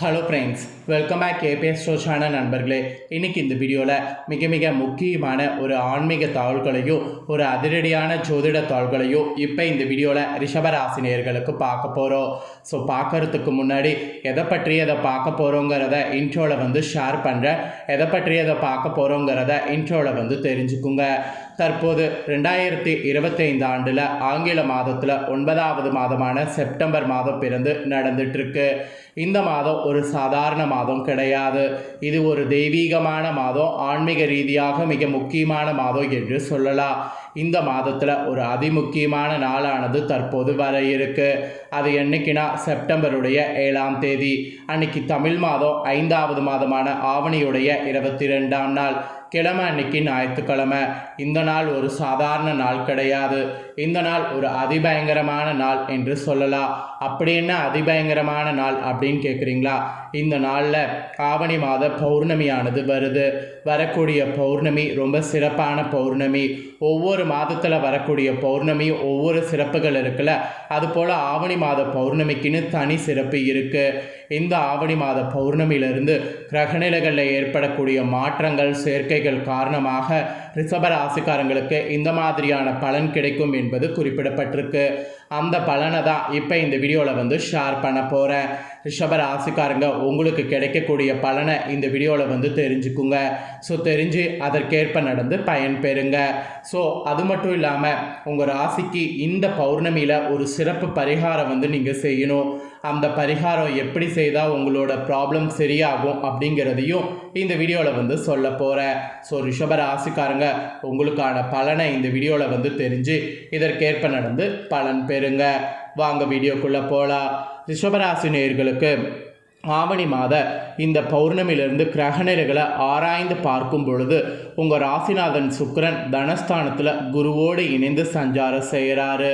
Hello friends welcome back KPS ஷோஷான நண்பர்களே. இன்னைக்கு இந்த வீடியோவில் மிக மிக முக்கியமான ஒரு ஆன்மீக தாள்களையும் ஒரு அதிரடியான ஜோதிட தாள்களையும் இப்போ இந்த வீடியோவில் ரிஷபராசினியர்களுக்கு பார்க்க போகிறோம் ஸோ பார்க்கறதுக்கு முன்னாடி எதை பற்றி அதை பார்க்க போகிறோங்கிறத இன்ட்ரோவில் வந்து ஷேர் பண்ணுறேன் எதை பற்றி அதை பார்க்க போகிறோங்கிறத இன்ட்ரோவில் வந்து தெரிஞ்சுக்குங்க. தற்போது ரெண்டாயிரத்தி இருபத்தைந்து ஆண்டில் ஆங்கில மாதத்தில் ஒன்பதாவது மாதமான செப்டம்பர் மாதம் பிறந்து நடந்துட்டுருக்கு இந்த மாதம் ஒரு சாதாரண மாதம் கிடையாது. இது ஒரு தெய்வீகமான மாதம் ஆன்மீக ரீதியாக மிக முக்கியமான மாதம் என்று சொல்லலாம். இந்த மாதத்தில் ஒரு அதிமுக்கியமான நாளானது தற்போது வர இருக்கு. அது என்னைக்குன்னா செப்டம்பருடைய ஏழாம் தேதி. அன்னைக்கு தமிழ் மாதம் ஐந்தாவது மாதமான ஆவணியுடைய இருபத்தி ரெண்டாம் நாள். கிழமை அன்னைக்கு ஞாயிற்றுக்கிழமை. இந்த நாள் ஒரு சாதாரண நாள் கிடையாது. இந்த நாள் ஒரு அதிபயங்கரமான நாள் என்று சொல்லலாம் அப்படி என்ன அதிபயங்கரமான நாள் அப்படின்னு கேட்குறீங்களா இந்த நாளில் ஆவணி மாத பௌர்ணமியானது வருது. வரக்கூடிய பௌர்ணமி ரொம்ப சிறப்பான பௌர்ணமி. ஒவ்வொரு மாதத்தில் வரக்கூடிய பௌர்ணமி ஒவ்வொரு சிறப்புகள் இருக்குல்ல. அதுபோல் ஆவணி மாத பௌர்ணமிக்குன்னு தனி சிறப்பு இருக்குது இந்த ஆவணி மாத பௌர்ணமியிலிருந்து கிரகநிலைகளில் ஏற்படக்கூடிய மாற்றங்கள் சேர்க்கைகள் காரணமாக ரிஷபராசிக்காரங்களுக்கு இந்த மாதிரியான பலன் கிடைக்கும் என்பது குறிப்பிடப்பட்டிருக்கு. அந்த பலனை தான் இப்போ இந்த வீடியோவில் வந்து ஷேர் பண்ண போகிறேன் ரிஷப ராசிக்காரங்க உங்களுக்கு கிடைக்கக்கூடிய பலனை இந்த வீடியோவில் வந்து தெரிஞ்சுக்குங்க. ஸோ தெரிஞ்சு அதற்கேற்ப நடந்து பயன் பெறுங்க. ஸோ அது மட்டும் இல்லாமல் உங்கள் ராசிக்கு இந்த பௌர்ணமியில் ஒரு சிறப்பு பரிகாரம் வந்து நீங்கள் செய்யணும். அந்த பரிகாரம் எப்படி செய்தால் உங்களோட ப்ராப்ளம் சரியாகும் அப்படிங்கிறதையும் இந்த வீடியோவில் வந்து சொல்ல போகிறேன் ஸோ ரிஷப ராசிக்காரங்க உங்களுக்கான பலனை இந்த வீடியோவில் வந்து தெரிஞ்சு இதற்கேற்ப நடந்து பலன் பெறுங்க வாங்க வீடியோக்குள்ளே போகலாம் ரிஷபராசி நேர்களுக்கு ஆவணி மாத இந்த பௌர்ணமியிலிருந்து கிரகநிலைகளை ஆராய்ந்து பார்க்கும் பொழுது உங்கள் ராசிநாதன் சுக்கரன் தனஸ்தானத்தில் குருவோடு இணைந்து சஞ்சாரம் செய்கிறாரு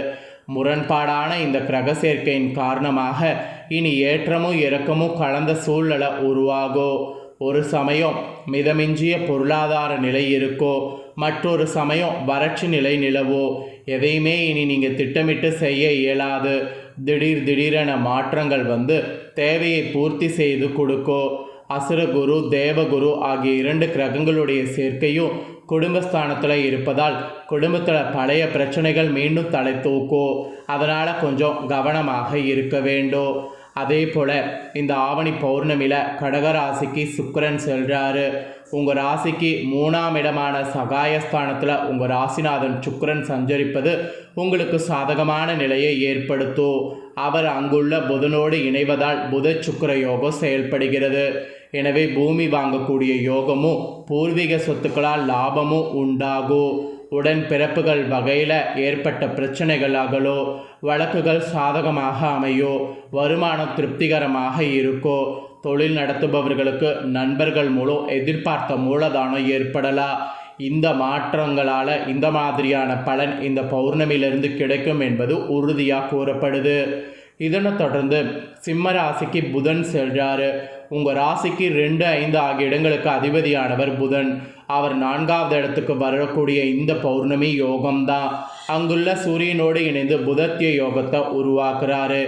முரண்பாடான இந்த கிரக சேர்க்கையின் காரணமாக இனி ஏற்றமும் இறக்கமும் கலந்த சூழ்நிலை உருவாகும். ஒரு சமயம் மிதமிஞ்சிய பொருளாதார நிலை இருக்கோ மற்றொரு சமயம் வறட்சி நிலை நிலவோ எதையுமே இனி நீங்கள் திட்டமிட்டு செய்ய இயலாது. திடீர் திடீரென மாற்றங்கள் வந்து தேவையை பூர்த்தி செய்து கொடுக்கோ. அசுரகுரு தேவகுரு ஆகிய இரண்டு கிரகங்களுடைய சேர்க்கையும் குடும்பஸ்தானத்தில் இருப்பதால் குடும்பத்தில் பழைய பிரச்சனைகள் மீண்டும் தலை தூக்கோ. அதனால் கொஞ்சம் கவனமாக இருக்க வேண்டும். அதே போல் இந்த ஆவணி பௌர்ணமியில் கடகராசிக்கு சுக்கரன் செல்கிறாரு உங்கள் ராசிக்கு மூணாம் இடமான சகாயஸ்தானத்தில் உங்கள் ராசிநாதன் சுக்கரன் சஞ்சரிப்பது உங்களுக்கு சாதகமான நிலையை ஏற்படுத்தும். அவர் அங்குள்ள புதனோடு இணைவதால் புத சுக்கர யோகம் செயல்படுகிறது. எனவே பூமி வாங்கக்கூடிய யோகமும் பூர்வீக சொத்துக்களால் லாபமும் உண்டாகும். உடன் பிறப்புகள் வகையில் ஏற்பட்ட பிரச்சனைகள் அகலோ வழக்குகள் சாதகமாக அமையோ வருமானம் திருப்திகரமாக இருக்கோ தொழில் நடத்துபவர்களுக்கு நண்பர்கள் மூலம் எதிர்பார்த்த மூலதானம் ஏற்படலாம் இந்த மாற்றங்களால் இந்த மாதிரியான பலன் இந்த பௌர்ணமியிலிருந்து கிடைக்கும் என்பது உறுதியாக கூறப்படுது. இதனை தொடர்ந்து சிம்ம ராசிக்கு புதன் செல்றாரு. உங்கள் ராசிக்கு ரெண்டு ஐந்து ஆகிய இடங்களுக்கு அதிபதியானவர் புதன். அவர் நான்காவது இடத்துக்கு வரக்கூடிய இந்த பௌர்ணமி யோகம்தான். அங்குள்ள சூரியனோடு இணைந்து புதத்திய யோகத்தை உருவாக்குறாரு.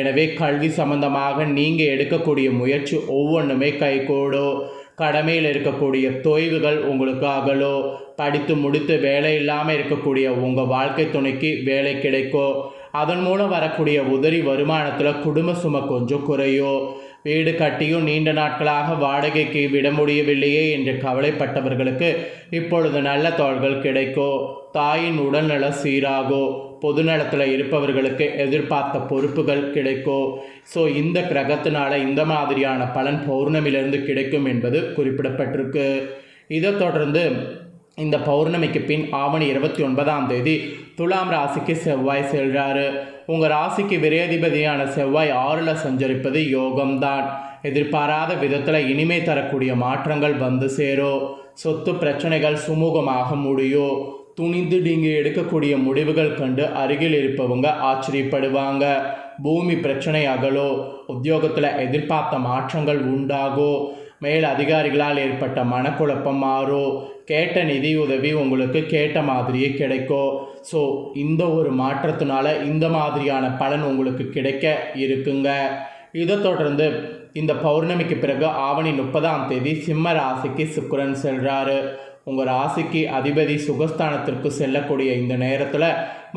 எனவே கல்வி சம்பந்தமாக நீங்கள் எடுக்கக்கூடிய முயற்சி ஒவ்வொன்றுமே கைகூடும். கடமையில் இருக்கக்கூடிய தொய்வுகள் உங்களுக்கு அகலோ படித்து முடித்து வேலை இல்லாமல் இருக்கக்கூடிய உங்கள் வாழ்க்கை துணைக்கு வேலை கிடைக்கும். அதன் மூலம் வரக்கூடிய உதிரி வருமானத்தில் குடும்ப சுமை கொஞ்சம் குறையோ வீடு கட்டியும் நீண்ட நாட்களாக வாடகைக்கு விட முடியவில்லையே என்று கவலைப்பட்டவர்களுக்கு இப்பொழுது நல்ல தோள்கள் கிடைக்கும் தாயின் உடல்நல சீராகோ பொதுநலத்தில் இருப்பவர்களுக்கு எதிர்பார்த்த பொறுப்புகள் கிடைக்கும் ஸோ இந்த கிரகத்தினால இந்த மாதிரியான பலன் பௌர்ணமியிலிருந்து கிடைக்கும் என்பது குறிப்பிடப்பட்டிருக்கு. இதை தொடர்ந்து இந்த பௌர்ணமிக்கு பின் ஆவணி இருபத்தி ஒன்பதாம் தேதி துலாம் ராசிக்கு செவ்வாய் செல்றாரு. உங்கள் ராசிக்கு விரையதிபதியான செவ்வாய் ஆறில் சஞ்சரிப்பது யோகம்தான். எதிர்பாராத விதத்தில் இனிமை தரக்கூடிய மாற்றங்கள் வந்து சேரும். சொத்து பிரச்சனைகள் சுமூகமாக முடியும். துணிந்து நீங்கள் எடுக்கக்கூடிய முடிவுகள் கண்டு அருகில் இருப்பவங்க ஆச்சரியப்படுவாங்க. பூமி பிரச்சனை அகலோ உத்தியோகத்தில் எதிர்பார்த்த மாற்றங்கள் உண்டாகோ மேல் அதிகாரிகளால் ஏற்பட்ட மனக்குழப்பம் மாறும் கேட்ட நிதியுதவி உங்களுக்கு கேட்ட மாதிரியே கிடைக்கும் ஸோ இந்த ஒரு மாற்றத்தினால இந்த மாதிரியான பலன் உங்களுக்கு கிடைக்க இருக்குங்க. இதை தொடர்ந்து இந்த பௌர்ணமிக்கு பிறகு ஆவணி முப்பதாம் தேதி சிம்ம ராசிக்கு சுக்கரன் செல்றாரு. உங்கள் ராசிக்கு அதிபதி சுகஸ்தானத்திற்கு செல்லக்கூடிய இந்த நேரத்தில்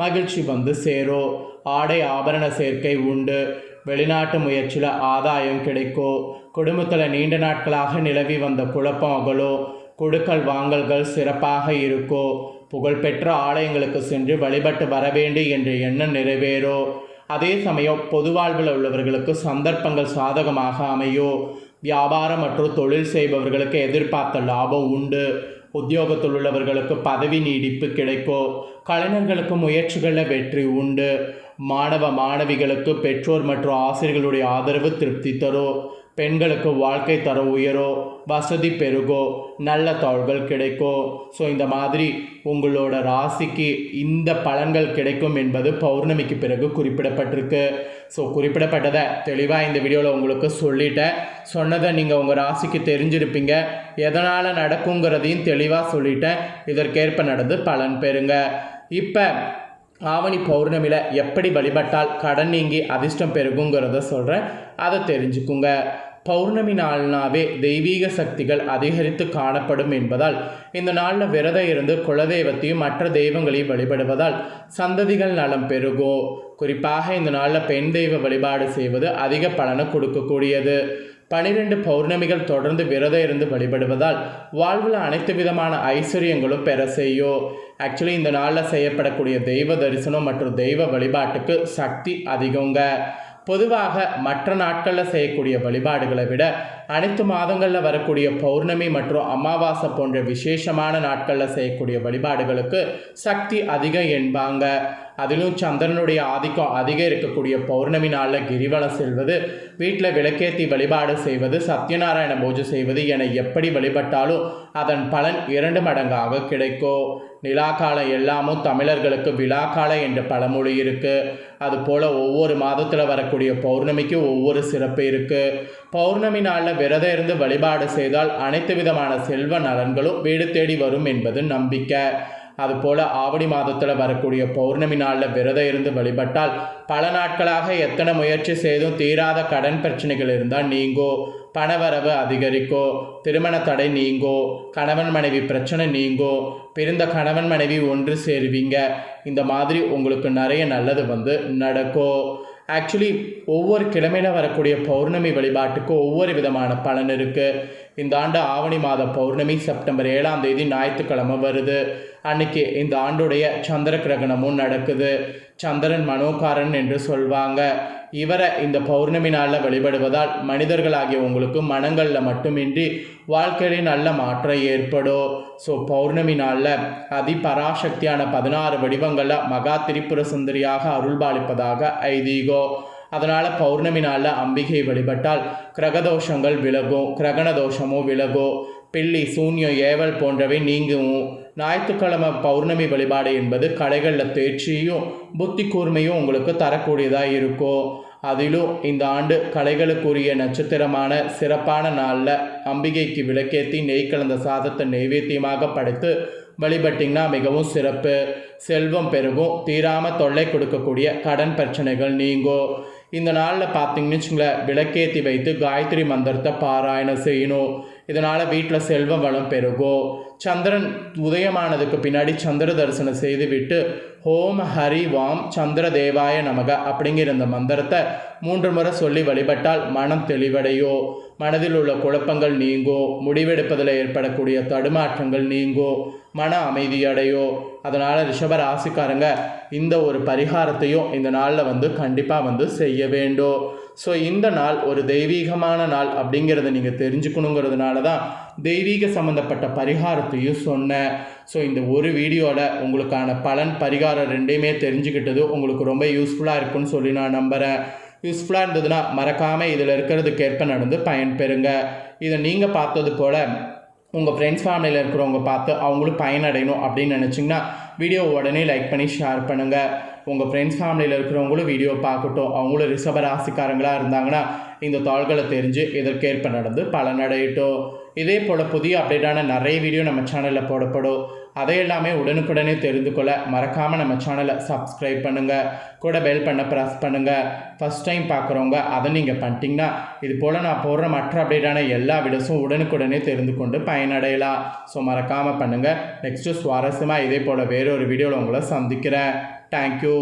மகிழ்ச்சி வந்து சேரும் ஆடை ஆபரண சேர்க்கை உண்டு. வெளிநாட்டு முயற்சியில் ஆதாயம் கிடைக்கும் குடும்பத்தில் நீண்ட நாட்களாக நிலவி வந்த குழப்பம் அகலோ கொடுக்கல் வாங்கல்கள் சிறப்பாக இருக்கோ? புகழ்பெற்ற ஆலயங்களுக்கு சென்று வழிபட்டு வர வேண்டும் என்ற எண்ணம் நிறைவேறோ? அதே சமயம் பொது வாழ்வில் உள்ளவர்களுக்கு சந்தர்ப்பங்கள் சாதகமாக அமையோ? வியாபாரம் மற்றும் தொழில் செய்பவர்களுக்கு எதிர்பார்த்த லாபம் உண்டு. உத்தியோகத்தில் உள்ளவர்களுக்கு பதவி நீடிப்பு கிடைக்கும் கலைஞர்களுக்கு முயற்சிகளில் வெற்றி உண்டு. மாணவ மாணவிகளுக்கு பெற்றோர் மற்றும் ஆசிரியர்களுடைய ஆதரவு திருப்தி தரும் பெண்களுக்கு வாழ்க்கை தரம் உயரோ. வசதி பெருகோ. நல்ல தாள்கள் கிடைக்கும் ஸோ இந்த மாதிரி உங்களோட ராசிக்கு இந்த பலன்கள் கிடைக்கும் என்பது பௌர்ணமிக்கு பிறகு குறிப்பிடப்பட்டிருக்கு. ஸோ குறிப்பிடப்பட்டதை தெளிவாக இந்த வீடியோவில் உங்களுக்கு சொல்லிட்டேன். சொன்னதை நீங்கள் உங்கள் ராசிக்கு தெரிஞ்சிருப்பீங்க. எதனால் நடக்குங்கிறதையும் தெளிவாக சொல்லிட்டேன். இதற்கேற்ப நடந்து பலன் பெறுங்க. இப்போ ஆவணி பௌர்ணமியில் எப்படி வழிபட்டால் கடன் நீங்கி அதிர்ஷ்டம் பெருகுங்கிறத சொல்கிறேன் அதை தெரிஞ்சுக்குங்க. பௌர்ணமி நாள்னாவே தெய்வீக சக்திகள் அதிகரித்து காணப்படும் என்பதால் இந்த நாளில் விரதம் இருந்து குலதெய்வத்தையும் மற்ற தெய்வங்களையும் வழிபடுவதால் சந்ததிகள் நலம் பெருகும். குறிப்பாக இந்த நாளில் பெண் தெய்வ வழிபாடு செய்வது அதிக பலனை கொடுக்கக்கூடியது. பனிரெண்டு பௌர்ணமிகள் தொடர்ந்து விரதம் இருந்து வழிபடுவதால் வாழ்வில் அனைத்து விதமான ஐஸ்வர்யங்களும் பெற செய்யும். ஆக்சுவலி இந்த நாளில் செய்யப்படக்கூடிய தெய்வ தரிசனம் மற்றும் தெய்வ வழிபாட்டுக்கு சக்தி அதிகங்க. பொதுவாக மற்ற நாட்களில் செய்யக்கூடிய வழிபாடுகளை விட அனைத்து மாதங்களில் வரக்கூடிய பௌர்ணமி மற்றும் அமாவாசை போன்ற விசேஷமான நாட்களில் செய்யக்கூடிய வழிபாடுகளுக்கு சக்தி அதிகம் என்பாங்க. அதிலும் சந்திரனுடைய ஆதிக்கம் அதிகம் இருக்கக்கூடிய பௌர்ணமி நாளில் கிரிவலம் செல்வது வீட்டில் விளக்கேற்றி வழிபாடு செய்வது சத்யநாராயண பூஜை செய்வது என எப்படி வழிபட்டாலும் அதன் பலன் இரண்டு மடங்காக கிடைக்கும். நிலாக்காலம் எல்லாமும் தமிழர்களுக்கு விழாக்காலம் என்ற பழமொழி இருக்குது அதுபோல் ஒவ்வொரு மாதத்தில் வரக்கூடிய பௌர்ணமிக்கு ஒவ்வொரு சிறப்பு இருக்குது பௌர்ணமி நாளில் விரதம் இருந்து வழிபாடு செய்தால் அனைத்து விதமான செல்வ நலன்களும் வீடு தேடி வரும் என்பது நம்பிக்கை. அதுபோல் ஆவணி மாதத்தில் வரக்கூடிய பௌர்ணமி நாளில் விரதம் இருந்து வழிபட்டால் பல நாட்களாக எத்தனை முயற்சி செய்தும் தீராத கடன் பிரச்சனைகள் இருந்தால் நீங்கோ பணவரவு அதிகரிக்கோ திருமண தடை நீங்கோ கணவன் மனைவி பிரச்சனை நீங்கோ பிறந்த கணவன் மனைவி ஒன்று சேருவீங்க. இந்த மாதிரி உங்களுக்கு நிறைய நல்லது வந்து நடக்கும் ஆக்சுவலி ஒவ்வொரு கிழமையில் வரக்கூடிய பௌர்ணமி வழிபாட்டுக்கு ஒவ்வொரு விதமான பலன் இருக்குது இந்த ஆண்டு ஆவணி மாத பௌர்ணமி செப்டம்பர் ஏழாம் தேதி ஞாயிற்றுக்கிழமை வருது. அன்னைக்கு இந்த ஆண்டுடைய சந்திர கிரகணமும் நடக்குது. சந்திரன் மனோகாரன் என்று சொல்வாங்க. இவரை இந்த பௌர்ணமி நாளில் வழிபடுவதால் மனிதர்களாகிய உங்களுக்கு மனங்களில் மட்டுமின்றி வாழ்க்கையில் நல்ல மாற்றம் ஏற்படும். ஸோ பௌர்ணமி நாளில் அதிபராசக்தியான பதினாறு வடிவங்களில் மகா திரிபுர சுந்தரியாக அருள்பாலிப்பதாக ஐதீகம். அதனால் பௌர்ணமி நாளில் அம்பிகை வழிபட்டால் கிரகதோஷங்கள் விலகும் கிரகண தோஷமும் விலகும் பில்லி சூன்யம் ஏவல் போன்றவை நீங்கவும் ஞாயிற்றுக்கிழமை பௌர்ணமி வழிபாடு என்பது கலைகளில் தேர்ச்சியும் புத்தி கூர்மையும் உங்களுக்கு தரக்கூடியதாக இருக்கும். அதிலும் இந்த ஆண்டு கலைகளுக்குரிய நட்சத்திரமான சிறப்பான நாளில் அம்பிகைக்கு விளக்கேற்றி நெய் கலந்த சாதத்தை நைவேத்தியமாக படைத்து வழிபட்டிங்கன்னா மிகவும் சிறப்பு. செல்வம் பெருகும் தீராமல் தொல்லை கொடுக்கக்கூடிய கடன் பிரச்சனைகள் நீங்கும். இந்த நாளில் பார்த்தீங்கன்னு வச்சுங்களேன் விளக்கேற்றி வைத்து காயத்ரி மந்திரத்தை பாராயணம் செய்யணும். இதனால் வீட்டில் செல்வ வளம் பெருகும் சந்திரன் உதயமானதுக்கு பின்னாடி சந்திர தரிசனம் செய்துவிட்டு ஹோம் ஹரி வாம் சந்திர தேவாய நமக அப்படிங்கிற இந்த மந்திரத்தை மூன்று முறை சொல்லி வழிபட்டால் மனம் தெளிவடையோ. மனதில் உள்ள குழப்பங்கள் நீங்கோ. முடிவெடுப்பதில் ஏற்படக்கூடிய தடுமாற்றங்கள் நீங்கோ. மன அமைதியடையோ அதனால் ரிஷப ராசிக்காரங்க இந்த ஒரு பரிகாரத்தையும் இந்த நாளில் வந்து கண்டிப்பாக வந்து செய்ய வேண்டும். ஸோ இந்த நாள் ஒரு தெய்வீகமான நாள் அப்படிங்கிறத நீங்கள் தெரிஞ்சுக்கணுங்கிறதுனால தான் தெய்வீக சம்மந்தப்பட்ட பரிகாரத்தையும் சொன்னேன். ஸோ இந்த ஒரு வீடியோவில் உங்களுக்கான பலன் பரிகாரம் ரெண்டையுமே தெரிஞ்சுக்கிட்டது உங்களுக்கு ரொம்ப யூஸ்ஃபுல்லாக இருக்குன்னு சொல்லி நான் நம்புகிறேன் யூஸ்ஃபுல்லாக இருந்ததுன்னா மறக்காமல் இதில் இருக்கிறதுக்கேற்ப நடந்து பயன்பெறுங்க. இதை நீங்கள் பார்த்தது போல் உங்கள் ஃப்ரெண்ட்ஸ் ஃபேமிலியில் இருக்கிறவங்க பார்த்து அவங்களும் பயனடையணும் அப்படின்னு நினச்சிங்கன்னா வீடியோ உடனே லைக் பண்ணி ஷேர் பண்ணுங்கள் உங்கள் ஃப்ரெண்ட்ஸ் ஃபேமிலியில் இருக்கிறவங்களும் வீடியோ பார்க்கட்டும். அவங்களும் ரிஷப ராசிக்காரங்களாக இருந்தாங்கன்னா இந்த தாள்களை தெரிஞ்சு இதற்கேற்ப நடந்து பலனடையட்டும். இதே போல் புதிய அப்டேட்டான நிறைய வீடியோ நம்ம சேனலில் போடப்படும். அதை எல்லாமே உடனுக்குடனே தெரிந்து கொள்ள மறக்காமல் நம்ம சேனலை சப்ஸ்கிரைப் பண்ணுங்கள் கூட பெல் பண்ண ப்ரெஸ் பண்ணுங்கள் ஃபஸ்ட் டைம் பார்க்குறவங்க அதை நீங்கள் பண்ணிட்டீங்கன்னா இது போல் நான் போடுற மற்ற அப்டேட்டான எல்லா வீடியோஸும் உடனுக்குடனே தெரிந்து கொண்டு பயனடையலாம். ஸோ மறக்காமல் பண்ணுங்கள் நெக்ஸ்ட்டு சுவாரஸ்யமாக இதே போல் வேறொரு வீடியோவில் உங்களை சந்திக்கிறேன். தேங்க்யூ